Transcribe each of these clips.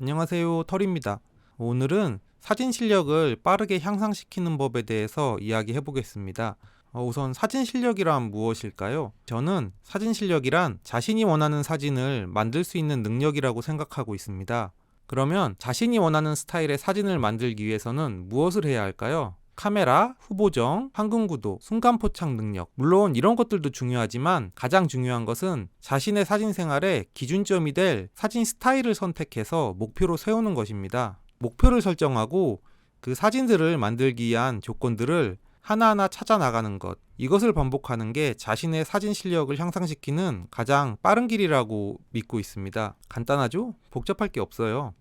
안녕하세요. 털입니다. 오늘은 사진 실력을 빠르게 향상시키는 법에 대해서 이야기해 보겠습니다. 어, 우선 사진 실력이란 무엇일까요? 저는 사진 실력이란 자신이 원하는 사진을 만들 수 있는 능력이라고 생각하고 있습니다. 그러면 자신이 원하는 스타일의 사진을 만들기 위해서는 무엇을 해야 할까요? 카메라, 후보정, 황금구도, 순간포착 능력. 물론 이런 것들도 중요하지만 가장 중요한 것은 자신의 사진 생활의 기준점이 될 사진 스타일을 선택해서 목표로 세우는 것입니다. 목표를 설정하고 그 사진들을 만들기 위한 조건들을 하나하나 찾아 나가는 것. 이것을 반복하는 게 자신의 사진 실력을 향상시키는 가장 빠른 길이라고 믿고 있습니다. 간단하죠? 복잡할 게 없어요.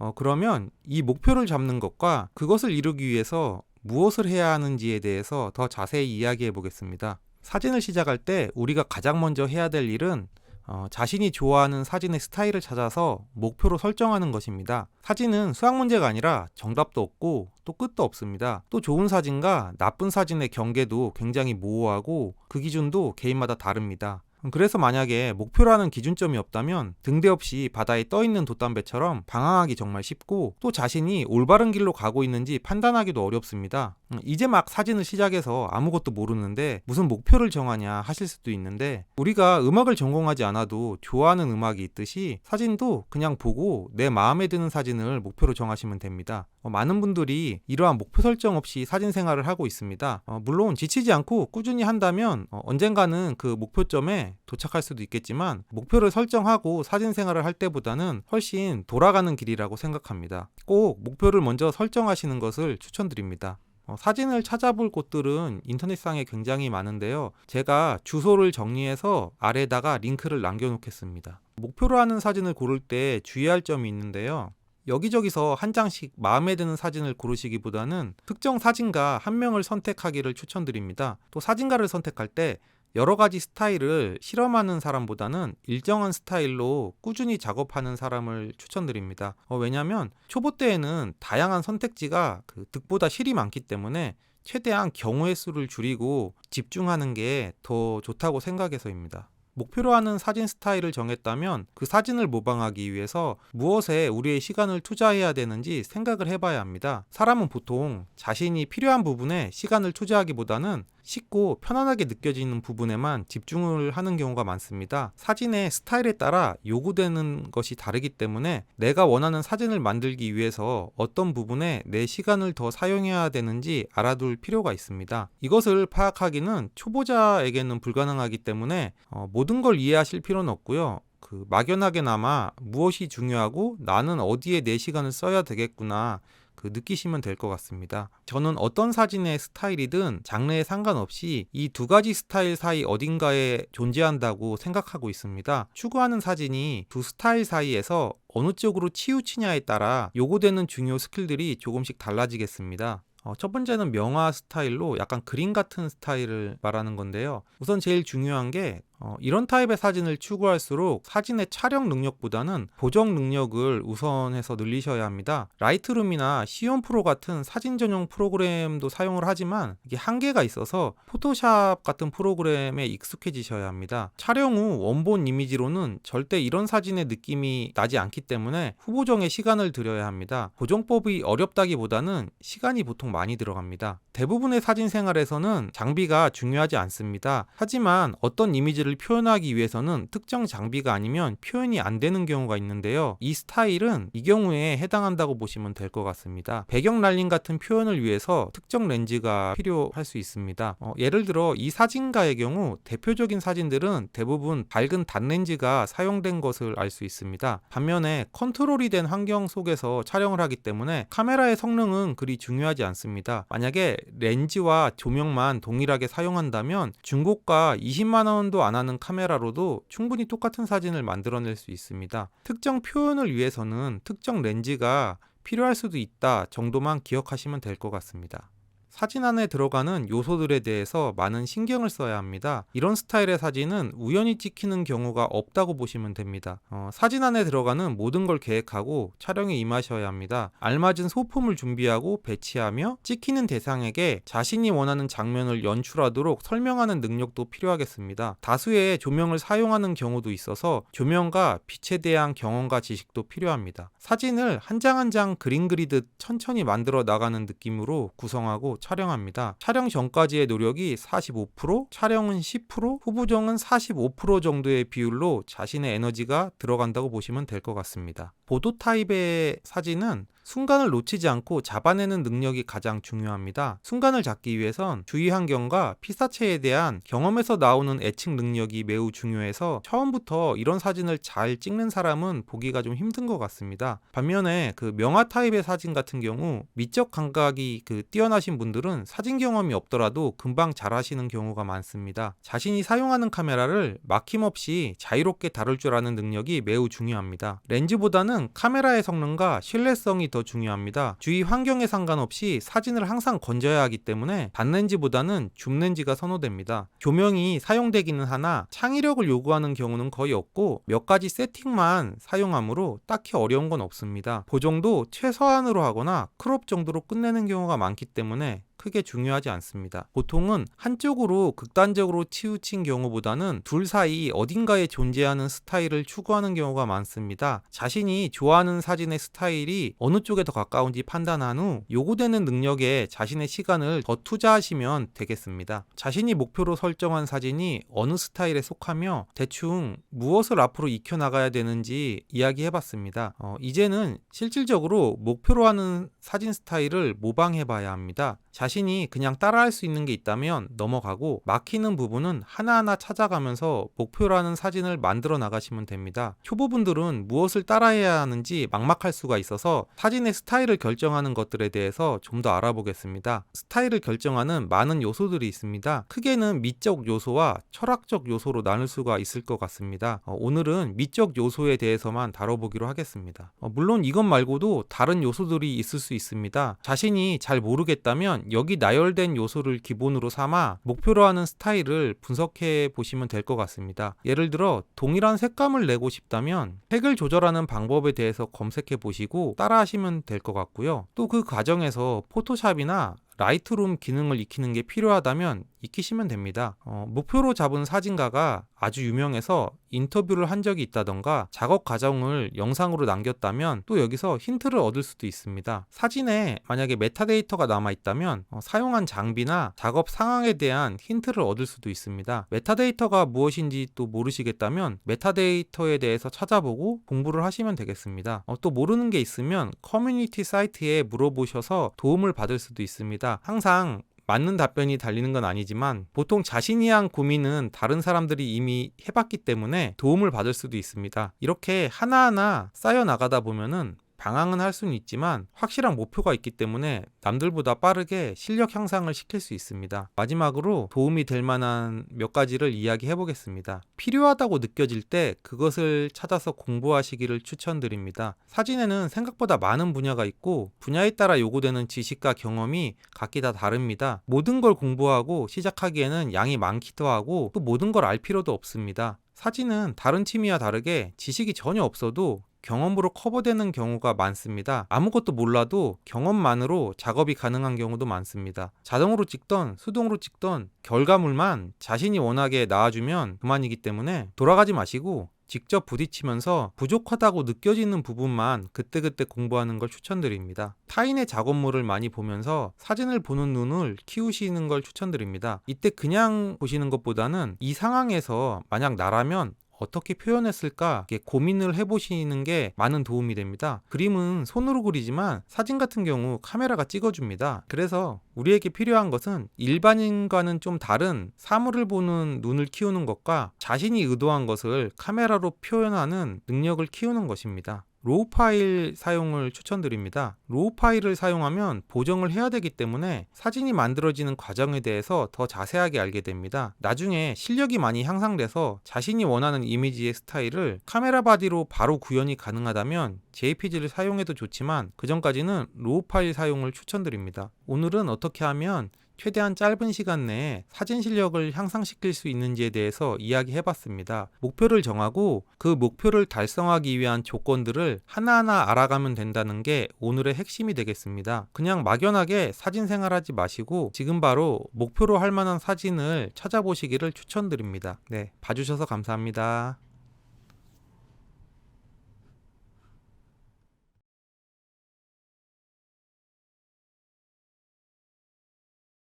어, 그러면 이 목표를 잡는 것과 그것을 이루기 위해서 무엇을 해야 하는지에 대해서 더 자세히 이야기해 보겠습니다. 사진을 시작할 때 우리가 가장 먼저 해야 될 일은 어, 자신이 좋아하는 사진의 스타일을 찾아서 목표로 설정하는 것입니다. 사진은 수학 문제가 아니라 정답도 없고 또 끝도 없습니다. 또 좋은 사진과 나쁜 사진의 경계도 굉장히 모호하고 그 기준도 개인마다 다릅니다. 그래서 만약에 목표라는 기준점이 없다면 등대 없이 바다에 떠 있는 돛담배처럼 방황하기 정말 쉽고 또 자신이 올바른 길로 가고 있는지 판단하기도 어렵습니다. 음, 이제 막 사진을 시작해서 아무것도 모르는데 무슨 목표를 정하냐 하실 수도 있는데 우리가 음악을 전공하지 않아도 좋아하는 음악이 있듯이 사진도 그냥 보고 내 마음에 드는 사진을 목표로 정하시면 됩니다. 어, 많은 분들이 이러한 목표 설정 없이 사진 생활을 하고 있습니다. 어, 물론 지치지 않고 꾸준히 한다면 어, 언젠가는 그 목표점에 도착할 수도 있겠지만 목표를 설정하고 사진 생활을 할 때보다는 훨씬 돌아가는 길이라고 생각합니다. 꼭 목표를 먼저 설정하시는 것을 추천드립니다. 어, 사진을 찾아볼 곳들은 인터넷상에 굉장히 많은데요. 제가 주소를 정리해서 아래다가 링크를 남겨놓겠습니다. 목표로 하는 사진을 고를 때 주의할 점이 있는데요. 여기저기서 한 장씩 마음에 드는 사진을 고르시기보다는 특정 사진가 한 명을 선택하기를 추천드립니다. 또 사진가를 선택할 때 여러 가지 스타일을 실험하는 사람보다는 일정한 스타일로 꾸준히 작업하는 사람을 추천드립니다. 어, 왜냐하면 초보 때에는 다양한 선택지가 그 득보다 실이 많기 때문에 최대한 경우의 수를 줄이고 집중하는 게 더 좋다고 생각해서입니다. 목표로 하는 사진 스타일을 정했다면 그 사진을 모방하기 위해서 무엇에 우리의 시간을 투자해야 되는지 생각을 해봐야 합니다. 사람은 보통 자신이 필요한 부분에 시간을 투자하기보다는 쉽고 편안하게 느껴지는 부분에만 집중을 하는 경우가 많습니다. 사진의 스타일에 따라 요구되는 것이 다르기 때문에 내가 원하는 사진을 만들기 위해서 어떤 부분에 내 시간을 더 사용해야 되는지 알아둘 필요가 있습니다. 이것을 파악하기는 초보자에게는 불가능하기 때문에 어, 모든 걸 이해하실 필요는 없고요. 그 막연하게나마 무엇이 중요하고 나는 어디에 내 시간을 써야 되겠구나 그 느끼시면 될 것 같습니다. 저는 어떤 사진의 스타일이든 장르에 상관없이 이 두 가지 스타일 사이 어딘가에 존재한다고 생각하고 있습니다. 추구하는 사진이 두 스타일 사이에서 어느 쪽으로 치우치냐에 따라 요구되는 중요 스킬들이 조금씩 달라지겠습니다. 어, 첫 번째는 명화 스타일로 약간 그림 같은 스타일을 말하는 건데요. 우선 제일 중요한 게 어, 이런 타입의 사진을 추구할수록 사진의 촬영 능력보다는 보정 능력을 우선해서 늘리셔야 합니다. 라이트룸이나 시온 프로 같은 사진 전용 프로그램도 사용을 하지만 이게 한계가 있어서 포토샵 같은 프로그램에 익숙해지셔야 합니다. 촬영 후 원본 이미지로는 절대 이런 사진의 느낌이 나지 않기 때문에 후보정에 시간을 들여야 합니다. 보정법이 어렵다기보다는 시간이 보통 많이 들어갑니다. 대부분의 사진 생활에서는 장비가 중요하지 않습니다. 하지만 어떤 이미지를 의도를 표현하기 위해서는 특정 장비가 아니면 표현이 안 되는 경우가 있는데요. 이 스타일은 이 경우에 해당한다고 보시면 될 것 같습니다. 배경 랄링 같은 표현을 위해서 특정 렌즈가 필요할 수 있습니다. 어, 예를 들어 이 사진가의 경우 대표적인 사진들은 대부분 밝은 단렌즈가 사용된 것을 알 수 있습니다. 반면에 컨트롤이 된 환경 속에서 촬영을 하기 때문에 카메라의 성능은 그리 중요하지 않습니다. 만약에 렌즈와 조명만 동일하게 사용한다면 중고가 20만 원도 안 하는 카메라로도 충분히 똑같은 사진을 만들어낼 수 있습니다. 특정 표현을 위해서는 특정 렌즈가 필요할 수도 있다 정도만 기억하시면 될 것 같습니다. 사진 안에 들어가는 요소들에 대해서 많은 신경을 써야 합니다. 이런 스타일의 사진은 우연히 찍히는 경우가 없다고 보시면 됩니다. 어, 사진 안에 들어가는 모든 걸 계획하고 촬영에 임하셔야 합니다. 알맞은 소품을 준비하고 배치하며 찍히는 대상에게 자신이 원하는 장면을 연출하도록 설명하는 능력도 필요하겠습니다. 다수의 조명을 사용하는 경우도 있어서 조명과 빛에 대한 경험과 지식도 필요합니다. 사진을 한 장 한 장 그림 그리듯 천천히 만들어 나가는 느낌으로 구성하고 촬영합니다. 촬영 전까지의 노력이 45%, 촬영은 10%, 후보정은 45% 정도의 비율로 자신의 에너지가 들어간다고 보시면 될 것 같습니다. 보도 타입의 사진은 순간을 놓치지 않고 잡아내는 능력이 가장 중요합니다. 순간을 잡기 위해선 주위 환경과 피사체에 대한 경험에서 나오는 예측 능력이 매우 중요해서 처음부터 이런 사진을 잘 찍는 사람은 보기가 좀 힘든 것 같습니다. 반면에 그 명화 타입의 사진 같은 경우 미적 감각이 그 뛰어나신 분들은 사진 경험이 없더라도 금방 잘 하시는 경우가 많습니다. 자신이 사용하는 카메라를 막힘없이 자유롭게 다룰 줄 아는 능력이 매우 중요합니다. 렌즈보다는 카메라의 성능과 신뢰성이 더 중요합니다. 주위 환경에 상관없이 사진을 항상 건져야 하기 때문에 단렌즈보다는 줌렌즈가 선호됩니다. 조명이 사용되기는 하나 창의력을 요구하는 경우는 거의 없고 몇 가지 세팅만 사용하므로 딱히 어려운 건 없습니다. 보정도 최소한으로 하거나 크롭 정도로 끝내는 경우가 많기 때문에 크게 중요하지 않습니다. 보통은 한쪽으로 극단적으로 치우친 경우보다는 둘 사이 어딘가에 존재하는 스타일을 추구하는 경우가 많습니다. 자신이 좋아하는 사진의 스타일이 어느 쪽에 더 가까운지 판단한 후 요구되는 능력에 자신의 시간을 더 투자하시면 되겠습니다. 자신이 목표로 설정한 사진이 어느 스타일에 속하며 대충 무엇을 앞으로 익혀나가야 되는지 이야기해봤습니다. 어, 이제는 실질적으로 목표로 하는 사진 스타일을 모방해봐야 합니다. 자신 이 그냥 따라할 수 있는 게 있다면 넘어가고 막히는 부분은 하나하나 찾아가면서 목표라는 사진을 만들어 나가시면 됩니다. 초보분들은 무엇을 따라해야 하는지 막막할 수가 있어서 사진의 스타일을 결정하는 것들에 대해서 좀 더 알아보겠습니다. 스타일을 결정하는 많은 요소들이 있습니다. 크게는 미적 요소와 철학적 요소로 나눌 수가 있을 것 같습니다. 어, 오늘은 미적 요소에 대해서만 다뤄보기로 하겠습니다. 어, 물론 이것 말고도 다른 요소들이 있을 수 있습니다. 자신이 잘 모르겠다면 여기 나열된 요소를 기본으로 삼아 목표로 하는 스타일을 분석해 보시면 될 것 같습니다. 예를 들어 동일한 색감을 내고 싶다면 색을 조절하는 방법에 대해서 검색해 보시고 따라 하시면 될 것 같고요. 또 그 과정에서 포토샵이나 라이트룸 기능을 익히는 게 필요하다면 익히시면 됩니다. 어, 목표로 잡은 사진가가 아주 유명해서 인터뷰를 한 적이 있다던가 작업 과정을 영상으로 남겼다면 또 여기서 힌트를 얻을 수도 있습니다. 사진에 만약에 메타데이터가 남아 있다면 어, 사용한 장비나 작업 상황에 대한 힌트를 얻을 수도 있습니다. 메타데이터가 무엇인지 또 모르시겠다면 메타데이터에 대해서 찾아보고 공부를 하시면 되겠습니다. 어, 또 모르는 게 있으면 커뮤니티 사이트에 물어보셔서 도움을 받을 수도 있습니다. 항상 맞는 답변이 달리는 건 아니지만 보통 자신이 한 고민은 다른 사람들이 이미 해봤기 때문에 도움을 받을 수도 있습니다. 이렇게 하나하나 쌓여 나가다 보면은 방황은 할 수는 있지만 확실한 목표가 있기 때문에 남들보다 빠르게 실력 향상을 시킬 수 있습니다. 마지막으로 도움이 될 만한 몇 가지를 이야기해 보겠습니다. 필요하다고 느껴질 때 그것을 찾아서 공부하시기를 추천드립니다. 사진에는 생각보다 많은 분야가 있고 분야에 따라 요구되는 지식과 경험이 각기 다 다릅니다. 모든 걸 공부하고 시작하기에는 양이 많기도 하고 또 모든 걸 알 필요도 없습니다. 사진은 다른 취미와 다르게 지식이 전혀 없어도 경험으로 커버되는 경우가 많습니다. 아무것도 몰라도 경험만으로 작업이 가능한 경우도 많습니다. 자동으로 찍던 수동으로 찍던 결과물만 자신이 원하게 나와주면 그만이기 때문에 돌아가지 마시고 직접 부딪히면서 부족하다고 느껴지는 부분만 그때그때 공부하는 걸 추천드립니다. 타인의 작업물을 많이 보면서 사진을 보는 눈을 키우시는 걸 추천드립니다. 이때 그냥 보시는 것보다는 이 상황에서 만약 나라면 어떻게 표현했을까 고민을 해보시는 게 많은 도움이 됩니다. 그림은 손으로 그리지만 사진 같은 경우 카메라가 찍어줍니다. 그래서 우리에게 필요한 것은 일반인과는 좀 다른 사물을 보는 눈을 키우는 것과 자신이 의도한 것을 카메라로 표현하는 능력을 키우는 것입니다. 로우 파일 사용을 추천드립니다. 로우 파일을 사용하면 보정을 해야 되기 때문에 사진이 만들어지는 과정에 대해서 더 자세하게 알게 됩니다. 나중에 실력이 많이 향상돼서 자신이 원하는 이미지의 스타일을 카메라 바디로 바로 구현이 가능하다면 JPG를 사용해도 좋지만 그 전까지는 로우 파일 사용을 추천드립니다. 오늘은 어떻게 하면 최대한 짧은 시간 내에 사진 실력을 향상시킬 수 있는지에 대해서 이야기해 봤습니다. 목표를 정하고 그 목표를 달성하기 위한 조건들을 하나하나 알아가면 된다는 게 오늘의 핵심이 되겠습니다. 그냥 막연하게 사진 생활하지 마시고 지금 바로 목표로 할 만한 사진을 찾아보시기를 추천드립니다. 네, 봐주셔서 감사합니다.